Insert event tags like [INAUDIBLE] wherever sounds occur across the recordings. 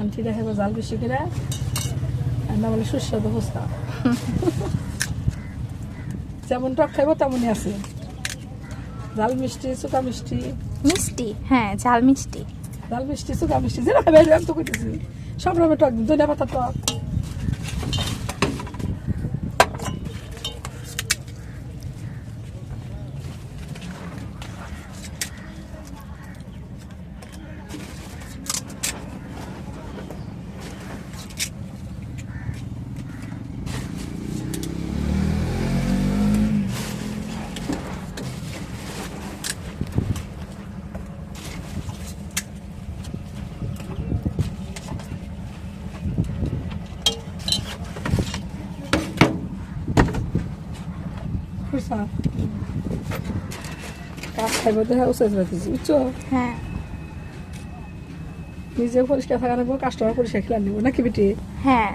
Aunty দেখাবো জাল বেশি করে। আর না বলে সুস্বাদু ফুচকা [LAUGHS] যেমন টক খাইবো তেমনই আছে। জাল মিষ্টি চুকা মিষ্টি। মিষ্টি? হ্যাঁ ঝাল মিষ্টি। ঝাল মিষ্টি চুকা মিষ্টি যেটা খাবে আমি তো করতেছি সব রকমের টক ধনিয়া পাতা টক। খুশা কাপ খাইবো দেখা উচিত রাখতেছি বুঝছ হ্যাঁ। নিজে পরিষ্কার থাকা নেব কাস্টমার পরিষ্কার খেলা নেব নাকি বেটি? হ্যাঁ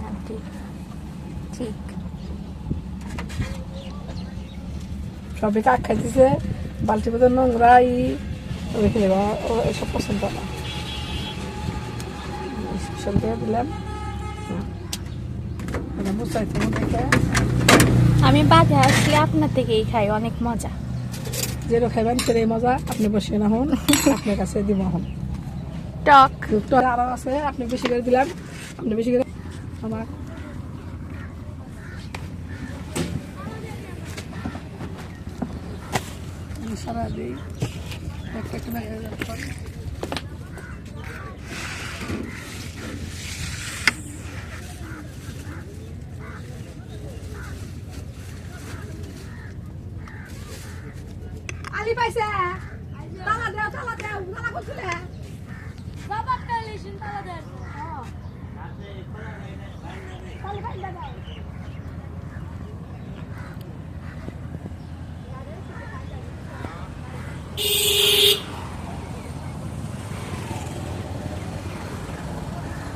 ঠিক। সবাই কাক খাইতেছে বালতি মতো নোংরা ই রেখে দেবো ও এসব পছন্দ না। সব দিয়ে দিলাম। এটা বুঝাইতে দেখে আমি বাধে আসলে আপনার থেকেই খাই অনেক মজা। যেটা খাইবেন সেটাই মজা। আপনি বসে না হন আপনার কাছে দিব হন। টক। তো আরও আছে আপনি বেশি করে দিলাম। আপনি বেশি করে আমার আমি সারা দিই। একটা একটা আলি পাইছে। তালা দেও তালা দেও তালা করছিলে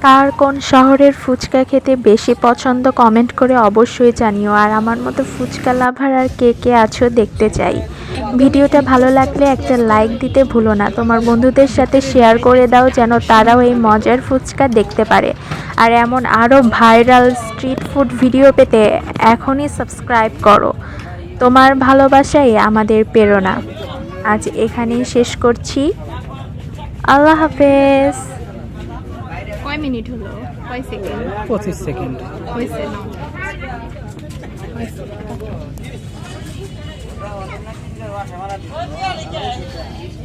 কার কোন শহরের ফুচকা খেতে বেশি পছন্দ কমেন্ট করে অবশ্যই জানিও। আর আমার মতো ফুচকা লাভার আর কে কে আছো দেখতে চাই। ভিডিওটা ভালো লাগলে একটা লাইক দিতে ভুলো না। তোমার বন্ধুদের সাথে শেয়ার করে দাও যেন তারাও এই মজার ফুচকা দেখতে পারে। আর এমন আরও ভাইরাল স্ট্রিট ফুড ভিডিও পেতে এখনই সাবস্ক্রাইব করো। তোমার ভালোবাসাই আমাদের প্রেরণা। আজ এখানেই শেষ করছি। আল্লাহ হাফেজ। কয় মিনিট হলো? কয় সেকেন্ড পঁচিশ সেকেন্ড হয়েছে 我不要你见